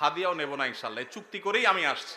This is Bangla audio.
হাদিয়াও নেব না ইনশাল্লাহ। চুক্তি করেই আমি আসছি।